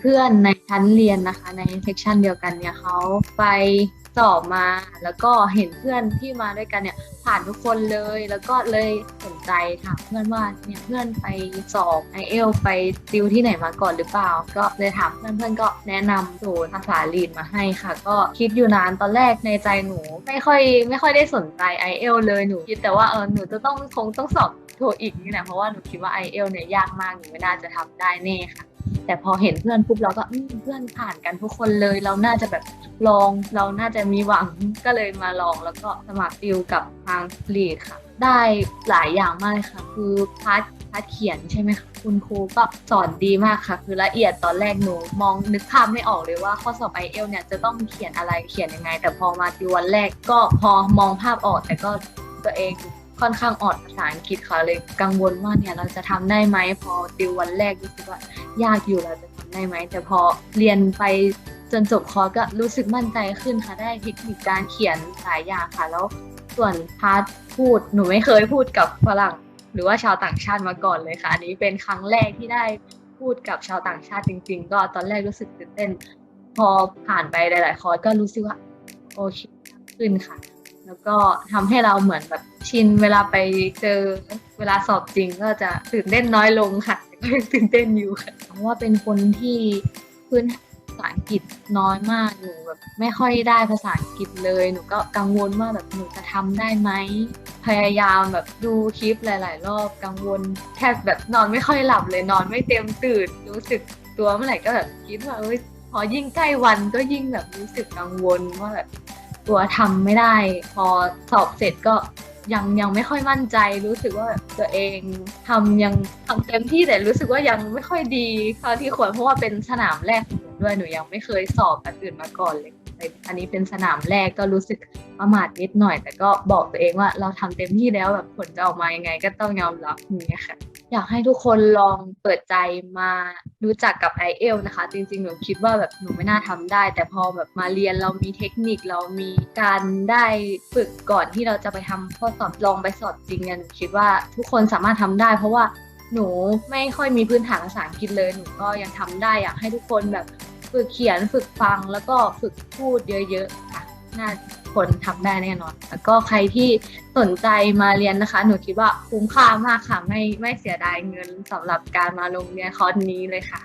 เพื่อนในชั้นเรียนนะคะในเซกชันเดียวกันเนี่ยเขาไปสอบมาแล้วก็เห็นเพื่อนที่มาด้วยกันเนี่ยผ่านทุกคนเลย แล้วก็เลยสนใจถามเพื่อนว่าเนี่ยเพื่อนไปสอบไอเอลไปติวที่ไหนมาก่อนหรือเปล่า ก็เลยถามเพื่อนเพื่อนก็แนะนำศูนย์ภาษาลีนมาให้ค่ะ ก็คิดอยู่นานตอนแรกในใจหนู ไม่ค่อยไม่ค่อยได้สนใจไอเอลเลยหนูคิดแต่ว่าเออหนูจะต้องคงต้องสอบโทอีกนี่แหละเพราะว่าหนูคิดว่าไอเอลเนี่ยยากมากหนูไม่น่าจะทำได้แน่ค่ะ แต่พอเห็นเพื่อนปุ๊บเราก็เพื่อนผ่านกันทุกคนเลย เราน่าจะแบบลองเราน่าจะมีหวังก็เลยมาลองแล้วก็สมัครติวกับทางลีดค่ะ ได้หลายอย่างมากเลยค่ะ คือพาร์ทพาร์ทเขียนใช่ไหมคะคุณครูก็สอนดีมากค่ะ คือละเอียดตอนแรกหนูมองนึกภาพไม่ออกเลยว่าข้อสอบ i อเอลเนี่ยจะต้องเขียนอะไรเขียนยังไง แต่พอมาติววันแรกก็พอมองภาพออกแต่ก็ตัวเอง ค่อนข้างอ่อนภาษาอังกฤษค่ะเลยกังวลว่าเนี่ยเราจะทำได้ไหมพอติววันแรกรู้สึกว่ายากอยู่เราจะทำได้ไหมแต่พอเรียนไปจนจบคอร์สก็รู้สึกมั่นใจขึ้นค่ะได้เทคนิคการเขียนหลายอย่างค่ะ แล้วส่วนพาร์ทพูดหนูไม่เคยพูดกับฝรั่งหรือว่าชาวต่างชาติมาก่อนเลยค่ะ อันนี้เป็นครั้งแรกที่ได้พูดกับชาวต่างชาติจริง ๆ ก็ตอนแรกรู้สึกตื่นเต้น พอผ่านไปหลาย ๆ คอร์สก็รู้สึกว่าโอเคขึ้นค่ะ แล้วก็ทำให้เราเหมือนแบบ ชินเวลาไปเจอเวลาสอบจริงก็จะตื่นเต้นน้อยลงค่ะแต่ก็ยังตื่นเต้นอยู่ค่ะเพราะว่าเป็นคนที่พื้นฐานภาษาอังกฤษน้อยมากหนูแบบไม่ค่อยได้ภาษาอังกฤษเลยหนูก็กังวลว่าแบบหนูจะทำได้ไหมพยายามแบบดูคลิปหลาย ๆ รอบกังวลแทบแบบนอนไม่ค่อยหลับเลยนอนไม่เต็มตื่นรู้สึกตัวเมื่อไหร่ก็แบบคิดว่าเอ้ยพอยิ่งใกล้วันก็ยิ่งแบบรู้สึกกังวลว่าแบบตัวทำไม่ได้ พอสอบเสร็จก็ ยังยังไม่ค่อยมั่นใจ รู้สึกว่าตัวเองทำยังทำเต็มที่แต่รู้สึกว่ายังไม่ค่อยดีเท่าที่ควรเพราะว่าเป็นสนามแรกของหนูด้วยหนูยังไม่เคยสอบอันอื่นมาก่อนเลย แต่อันนี้เป็นสนามแรกก็รู้สึกประมาทนิดหน่อย แต่ก็บอกตัวเองว่าเราทำเต็มที่แล้วแบบผลจะออกมายังไงก็ต้องยอมรับอย่างนี้ค่ะอยากให้ทุกคนลองเปิดใจมารู้จักกับ i อเอลนะคะ จริงๆ หนูคิดว่าแบบหนูไม่น่าทำได้ แต่พอแบบมาเรียนเรามีเทคนิคเรามีการได้ฝึกก่อนที่เราจะไปทำข้อสอบลองไปสอบจริงเนี่ยหนูคิดว่าทุกคนสามารถทำได้ เพราะว่าหนูไม่ค่อยมีพื้นฐานภาษาอังกฤษเลยหนูก็ยังทำได้อยากให้ทุกคนแบบ ฝึกเขียนฝึกฟังแล้วก็ฝึกพูดเยอะๆค่ะน่าคนทำได้แน่นอน แล้วก็ใครที่สนใจมาเรียนนะคะ หนูคิดว่าคุ้มค่ามากค่ะ ไม่ไม่เสียดายเงินสำหรับการมาลงเรียนคอร์สนี้เลยค่ะ